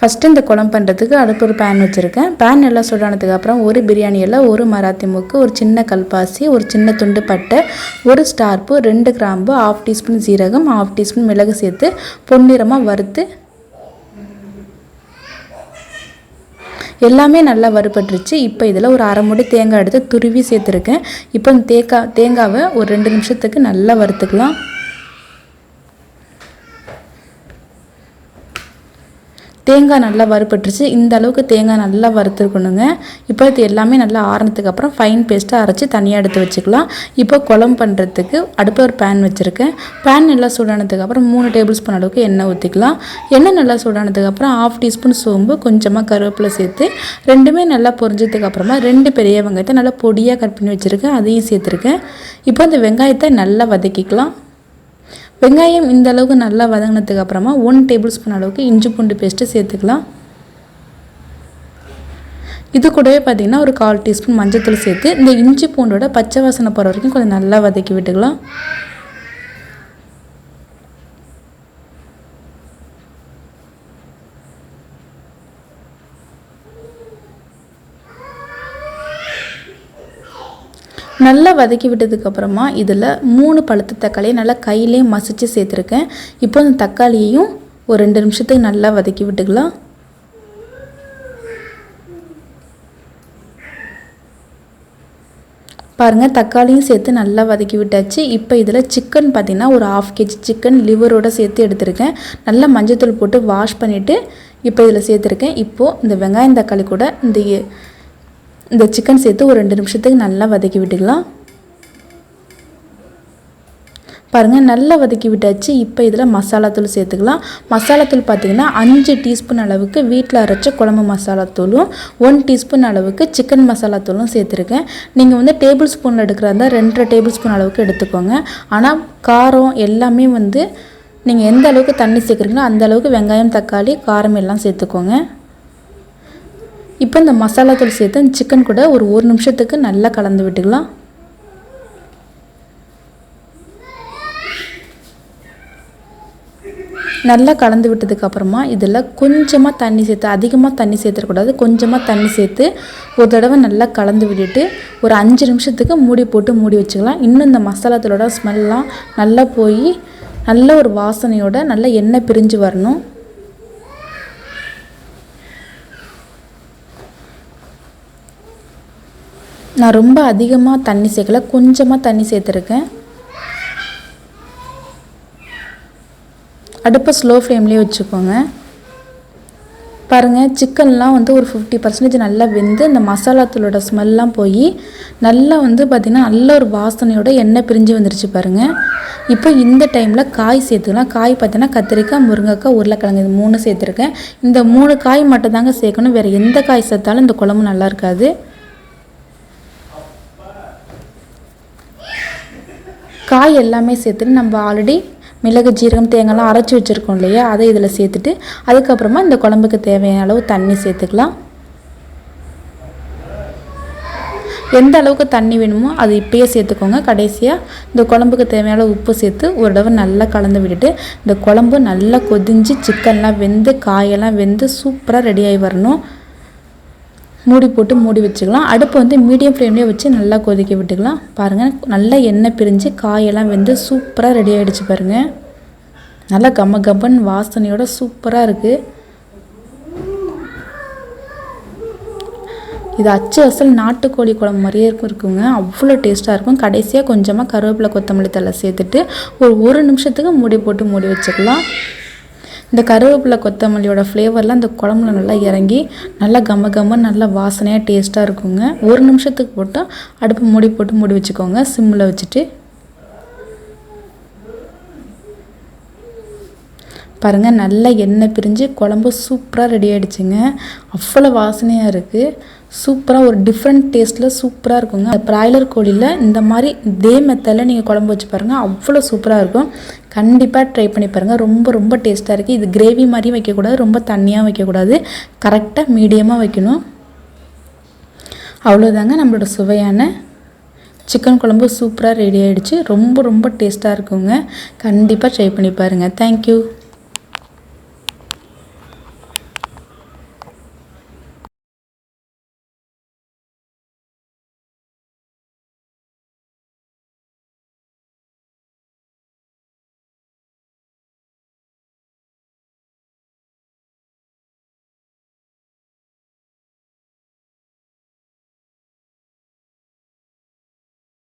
First இந்த குழம்பு பண்ணுறதுக்கு அடுப்பு ஒரு பேன் வச்சுருக்கேன். பேன் நல்லா சூடானதுக்கு அப்புறம் ஒரு பிரியாணி எல்லாம் ஒரு மராத்தி மூக்கு ஒரு சின்ன கல்பாசி ஒரு சின்ன துண்டு பட்டை ஒரு ஸ்டார்ப்பு ரெண்டு கிராம்பு ஆஃப் டீஸ்பூன் ஜீரகம் ஆஃப் டீஸ்பூன் மிளகு சேர்த்து பொன்னிறமாக வறுத்து எல்லாமே நல்லா வறுபட்டுருச்சு. இப்போ இதில் ஒரு அரை மூடி தேங்காய் எடுத்து துருவி சேர்த்துருக்கேன். இப்போ இந்த தேங்காய் தேங்காவை ஒரு ரெண்டு நிமிஷத்துக்கு நல்லா வறுத்துக்கலாம். தேங்காய் நல்லா வறுப்பட்டுருச்சு இந்த அளவுக்கு தேங்காய் நல்லா வறுத்துருக்கணுங்க. இப்போ இது எல்லாமே நல்லா ஆறினதுக்கு அப்புறம் ஃபைன் பேஸ்ட்டாக அரைச்சி தனியாக எடுத்து வச்சுக்கலாம். இப்போ குழம்பு பண்ணுறதுக்கு அடுப்பில் ஒரு பேன் வச்சுருக்கேன். பேன் நல்லா சூடானதுக்கு அப்புறம் மூணு டேபிள் ஸ்பூன் அளவுக்கு எண்ணெய் ஊற்றிக்கலாம் எண்ணெய் நல்லா சூடானதுக்கு அப்புறம் ஆஃப் டீஸ்பூன் சோம்பு கொஞ்சமாக கருவேப்பிலை சேர்த்து ரெண்டுமே நல்லா பொரிஞ்சதுக்கு அப்புறமா ரெண்டு பெரிய வெங்காயத்தை நல்லா பொடியாக கட் பண்ணி வச்சுருக்கேன். அதையும் சேர்த்துருக்கேன். இப்போ அந்த வெங்காயத்தை நல்லா வதக்கிக்கலாம். வெங்காயம் இந்த அளவுக்கு நல்லா வதங்கினதுக்கு அப்புறமா ஒன் டேபிள் ஸ்பூன் அளவுக்கு இஞ்சி பூண்டு பேஸ்ட்டு சேர்த்துக்கலாம். இது கூடவே பார்த்திங்கன்னா ஒரு கால் டீஸ்பூன் மஞ்சத்தூள் சேர்த்து இந்த இஞ்சி பூண்டோட பச்சை வாசனை போகிற வரைக்கும் கொஞ்சம் நல்லா வதக்கி விட்டுக்கலாம். நல்லா வதக்கி விட்டதுக்கப்புறமா இதில் மூணு பழுத்த தக்காளியை நல்லா கையிலே மசித்து சேர்த்துருக்கேன். இப்போ அந்த தக்காளியையும் ஒரு ரெண்டு நிமிஷத்துக்கு நல்லா வதக்கி விட்டுக்கலாம். பாருங்கள் தக்காளியும் சேர்த்து நல்லா வதக்கி விட்டாச்சு. இப்போ இதில் சிக்கன் பார்த்திங்கன்னா ஒரு ஆஃப் கேஜி சிக்கன் லிவரோடு சேர்த்து எடுத்திருக்கேன். நல்லா மஞ்சத்தூள் போட்டு வாஷ் பண்ணிவிட்டு இப்போ இதில் சேர்த்துருக்கேன். இப்போது இந்த வெங்காயம் தக்காளி கூட இந்த இந்த சிக்கன் சேர்த்து ஒரு ரெண்டு நிமிஷத்துக்கு நல்லா வதக்கி விட்டுக்கலாம். பாருங்கள் நல்லா வதக்கி விட்டாச்சு. இப்போ இதில் மசாலாத்தூள் சேர்த்துக்கலாம். மசாலாத்தூள் பார்த்திங்கன்னா அஞ்சு டீஸ்பூன் அளவுக்கு வீட்டில் அரைச்ச குழம்பு மசாலாத்தூளும் ஒன் டீஸ்பூன் அளவுக்கு சிக்கன் மசாலாத்தூளும் சேர்த்துருக்கேன். நீங்கள் வந்து டேபிள் ஸ்பூனில் எடுக்கிறதா ரெண்டரை டேபிள் ஸ்பூன் அளவுக்கு எடுத்துக்கோங்க. ஆனால் காரம் எல்லாமே வந்து நீங்கள் எந்த அளவுக்கு தண்ணி சேர்க்குறீங்களோ அந்த அளவுக்கு வெங்காயம் தக்காளி காரம் எல்லாம் சேர்த்துக்கோங்க. இப்போ இந்த மசாலா தூள் சேர்த்து அந்த சிக்கன் கூட ஒரு ஒரு நிமிஷத்துக்கு நல்லா கலந்து விட்டுக்கலாம். நல்லா கலந்து விட்டதுக்கப்புறமா இதில் கொஞ்சமாக தண்ணி சேர்த்து அதிகமாக தண்ணி சேர்த்துடக்கூடாது கொஞ்சமாக தண்ணி சேர்த்து ஒரு தடவை நல்லா கலந்து விட்டுட்டு ஒரு அஞ்சு நிமிஷத்துக்கு மூடி போட்டு மூடி வச்சுக்கலாம். இன்னும் இந்த மசாலா தூளோட ஸ்மெல்லாம் நல்லா போய் நல்ல ஒரு வாசனையோட நல்ல எண்ணெய் பிரிஞ்சு வரணும். நான் ரொம்ப அதிகமாக தண்ணி சேர்க்கல. கொஞ்சமாக தண்ணி சேர்த்துருக்கேன். அடுப்பை ஸ்லோ ஃப்ளேம்லேயே வச்சுக்கோங்க. பாருங்கள் சிக்கன்லாம் வந்து ஒரு ஃபிஃப்டி பர்சன்டேஜ் நல்லா வெந்து அந்த மசாலாத்தூளோட ஸ்மெல்லாம் போய் நல்லா வந்து பார்த்திங்கன்னா நல்ல ஒரு வாசனையோட எண்ணெய் பிரிஞ்சு வந்துருச்சு பாருங்கள் இப்போ இந்த டைமில் காய் சேர்த்துக்கலாம். காய் பார்த்தீங்கன்னா கத்திரிக்காய் முருங்கைக்காய் உருளைக்கிழங்கு இது மூணு சேர்த்துருக்கேன். இந்த மூணு காய் மட்டும் தாங்க சேர்க்கணும். வேறு எந்த காய் சேர்த்தாலும் இந்த குழம்பு நல்லா இருக்காது. காய் எல்லாமே சேர்த்துட்டு நம்ம ஆல்ரெடி மிளகு ஜீரகம் தேங்காய்லாம் அரைச்சி வச்சுருக்கோம் இல்லையா? அதை இதில் சேர்த்துட்டு அதுக்கப்புறமா இந்த குழம்புக்கு தேவையான அளவு தண்ணி சேர்த்துக்கலாம். எந்த அளவுக்கு தண்ணி வேணுமோ அது இப்பயே சேர்த்துக்கோங்க. கடைசியாக இந்த குழம்புக்கு தேவையான உப்பு சேர்த்து ஒரு தடவை நல்லா கலந்து விட்டுட்டு இந்த குழம்பு நல்லா கொதிஞ்சு சிக்கன்லாம் வெந்து காயெல்லாம் வெந்து சூப்பராக ரெடியாகி வரணும். மூடி போட்டு மூடி வச்சுக்கலாம். அடுப்பு வந்து மீடியம் ஃப்ளேம்லேயே வச்சு நல்லா கொதிக்க விட்டுக்கலாம். பாருங்கள் நல்லா எண்ணெய் பிரிஞ்சு காயெல்லாம் வெந்து சூப்பராக ரெடி ஆகிடுச்சு பாருங்கள் நல்லா கம்ம கம்மன் வாசனையோட சூப்பராக இருக்குது இது அச்சு அசல் நாட்டுக்கோழி குழம்பு மாதிரியே இருக்கும் இருக்குங்க. அவ்வளோ டேஸ்ட்டாக இருக்கும். கடைசியாக கொஞ்சமாக கருவேப்பிலை கொத்தமல்லி தலை சேர்த்துட்டு ஒரு ஒரு நிமிஷத்துக்கு மூடி போட்டு மூடி வச்சுக்கலாம். இந்த கருவேப்பிலை கொத்தமல்லியோட ஃப்ளேவர்லாம் இந்த குழம்புல நல்லா இறங்கி நல்லா கம்ம கம்ம நல்லா வாசனையாக டேஸ்ட்டாக இருக்குங்க. ஒரு நிமிஷத்துக்கு போட்டால் அடுப்பு மூடி போட்டு மூடி வச்சுக்கோங்க. சிம்மில் வச்சுட்டு பாருங்கள் நல்லா எண்ணெய் பிரிஞ்சு குழம்பு சூப்பராக ரெடி ஆகிடுச்சுங்க அவ்வளோ வாசனையாக இருக்குது சூப்பராக ஒரு டிஃப்ரெண்ட் டேஸ்ட்டில் சூப்பராக இருக்குங்க. ப்ராய்லர் கோழியில் இந்த மாதிரி இதே மெத்தடில் நீங்கள் குழம்பு வச்சு பாருங்கள் அவ்வளோ சூப்பராக இருக்கும். கண்டிப்பாக ட்ரை பண்ணி பாருங்கள் ரொம்ப ரொம்ப டேஸ்ட்டாக இருக்குது இது கிரேவி மாதிரியும் வைக்கக்கூடாது. ரொம்ப தண்ணியாக வைக்கக்கூடாது. கரெக்டாக மீடியமாக வைக்கணும். அவ்வளோதாங்க நம்மளோட சுவையான சிக்கன் குழம்பு சூப்பராக ரெடி ஆகிடுச்சு ரொம்ப ரொம்ப டேஸ்ட்டாக இருக்குங்க. கண்டிப்பாக ட்ரை பண்ணி பாருங்கள் தேங்க்யூ